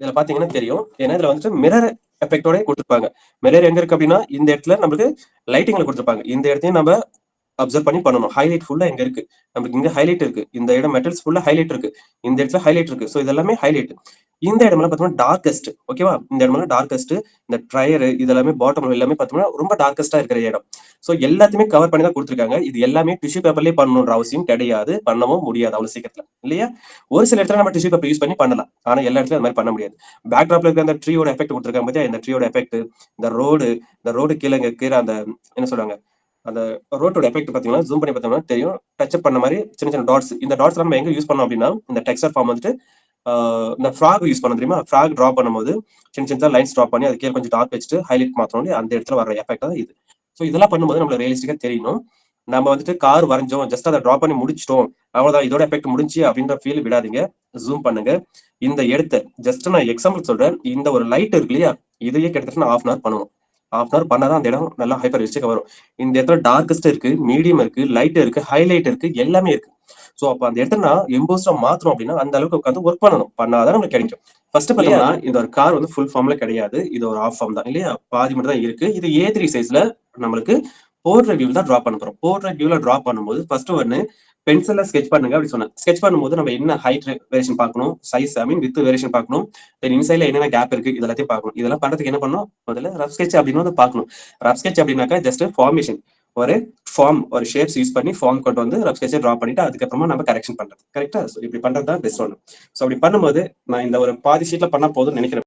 இதுல பாத்தீங்கன்னா தெரியும். ஏன்னா இதுல வந்துட்டு மிரர் எஃபெக்டோட கொடுத்துருப்பாங்க. மிரர் எங்க இருக்கு அப்படின்னா இந்த இடத்துல நம்மளுக்கு லைட்டிங்ல கொடுத்துருப்பாங்க. இந்த இடத்தையும் நம்ம அப்சர்வ் பண்ணி பண்ணணும். ஹைலைட் ஃபுல்லா எங்க இருக்கு? நமக்கு இங்க ஹைலைட் இருக்கு. இந்த இடம் மெட்டல்ஸ் ஃபுல்லா ஹைலைட் இருக்கு. இந்த இடத்துல ஹைலைட் இருக்கு. ஸோ இதெல்லாமே ஹைலைட் இந்த இடம்ல பார்த்தோம்னா டார்கஸ்ட் ஓகேவா இந்த இடம்ல டார்கஸ்ட் இந்த ட்ரையர் இது எல்லாமே பாட்டம் எல்லாமே பார்த்தோம்னா ரொம்ப டார்கஸ்டா இருக்கிற இடம். ஸோ எல்லாத்தையுமே கவர் பண்ணி தான் கொடுத்துருக்காங்க. இது எல்லாமே டிஷ்யூ பேப்பர்லயே பண்ணணுன்ற அவசியம் கிடையாது. பண்ணவும் முடியாது அவ்வளவு சீக்கிரத்துல. இல்லையா? ஒரு சில இடத்துல நம்ம டிஷ்யூ பேப்பர் யூஸ் பண்ணி பண்ணலாம். ஆனா எல்லா இடத்துலயும் அந்த மாதிரி பண்ண முடியாது. பேக்ராப்ல இருக்க அந்த ட்ரீயோட எஃபெக்ட் கொடுத்துருக்காங்க பார்த்தியா இந்த ட்ரீயோட எஃபெக்ட் இந்த ரோடு இந்த ரோடு கீழே இங்க கீழே அந்த என்ன சொல்றாங்க அந்த ரோட்டோட எஃபெக்ட் பாத்தீங்கன்னா ஜூம் பண்ணி பார்த்தோம்னா தெரியும். டச் அப் பண்ண மாதிரி சின்ன சின்ன டாட்ஸ் இந்த டாட்ஸ் நம்ம எங்க யூஸ் பண்ணோம் அப்படின்னா இந்த டெக்ஸ்டர் ஃபார்ம் வந்துட்டு நான் இந்த ஃப்ராக் யூஸ் பண்ண தெரியுமா? ஃப்ராக் ட்ரா பண்ணும்போது சின்ன சின்னதாக லைன்ஸ் ட்ரா பண்ணி அது கீழே கொஞ்சம் டார்க் வச்சுட்டு ஹைலைட் மாற்றணும் அந்த இடத்துல வர எஃபெக்ட் தான் இது. ஸோ இதெல்லாம் பண்ணும்போது நம்மளுக்கு ரியலிஸ்டிக்காக தெரியணும் நம்ம வந்துட்டு கார் வரைஞ்சோம் ஜஸ்ட் அதை ட்ரா பண்ணி முடிச்சிட்டோம். அவ்வளோதான் இதோட எஃபெக்ட் முடிஞ்சு அப்படின்ற ஃபீல் விடாதீங்க. ஜூம் பண்ணுங்க. இந்த இடத்த ஜஸ்ட் நான் எக்ஸாம்பிள் சொல்றேன். இந்த ஒரு லைட் இருக்கு இல்லையா? இதையே கிட்டத்தட்ட நான் ஆஃப் அன் பண்ணணும் ஆஃப் அன் பண்ணாதான் அந்த இடம் நல்லா ஹைப்பர் ரிஸ்டிக்கா வரும். இந்த இடத்துல டார்கஸ்ட் இருக்கு மீடியம் இருக்கு லைட் இருக்கு ஹைலைட் இருக்கு எல்லாமே இருக்கு. சோ அப்ப அந்த இடத்துல நான் எம்போஸ்டா மாத்தணும் அப்படின்னா அந்த அளவுக்கு உட்காந்து ஒர்க் பண்ணணும். பண்ணாதான் நமக்கு கிடைக்கும். ஃபர்ஸ்ட் பாத்தீங்கன்னா இந்த ஒரு கார் வந்து ஃபுல் ஃபார்ம்ல கிடையாது. இது ஒரு ஆஃப் ஃபார்ம் தான் இல்லையா? பாதி மட்டும் தான் இருக்கு. இது ஏ த்ரீ சைஸ்ல நம்மளுக்கு போர்ட்ர வியூல தான் டிரா பண்ண போறோம் போர்ட்ர வியூல டிரா பண்ணும்போது ஃபர்ஸ்ட் ஒன்னு பென்சில்ல ஸ்கெச் பண்ணுங்க அப்படி சொன்னேன் ஸ்கெச் பண்ணும்போது நம்ம என்ன ஹைட் வேரியேஷன் பார்க்கணும் size I mean with variation பார்க்கணும் தென் இன்சைட்ல என்னென்ன கேப் இருக்கு இது எல்லாத்தையும் பார்க்கணும். இதெல்லாம் பண்றதுக்கு என்ன பண்ணணும்? முதல்ல ரஃப் ஸ்கெச் அப்படின்னு வந்து பார்க்கணும். ரஃப் ஸ்கெச் அப்படின்னாக்கா ஜஸ்ட் ஃபார்மேஷன் ஒரு ஃபார்ம் ஒரு ஷேப்ஸ் யூஸ் பண்ணி ஃபார்ம் கொண்டு வந்து ரஃப் ஸ்கெச்சை ட்ரா பண்ணிட்டு அதுக்கப்புறமா நம்ம கரெக்ஷன் பண்றது. கரெக்டா இப்படி பண்றது தான் பெஸ்ட் ஒன்று ஸோ அப்படி பண்ணும்போது நான் இந்த ஒரு பாதி ஷீட்ல பண்ணா போதும்னு நினைக்கிறேன்.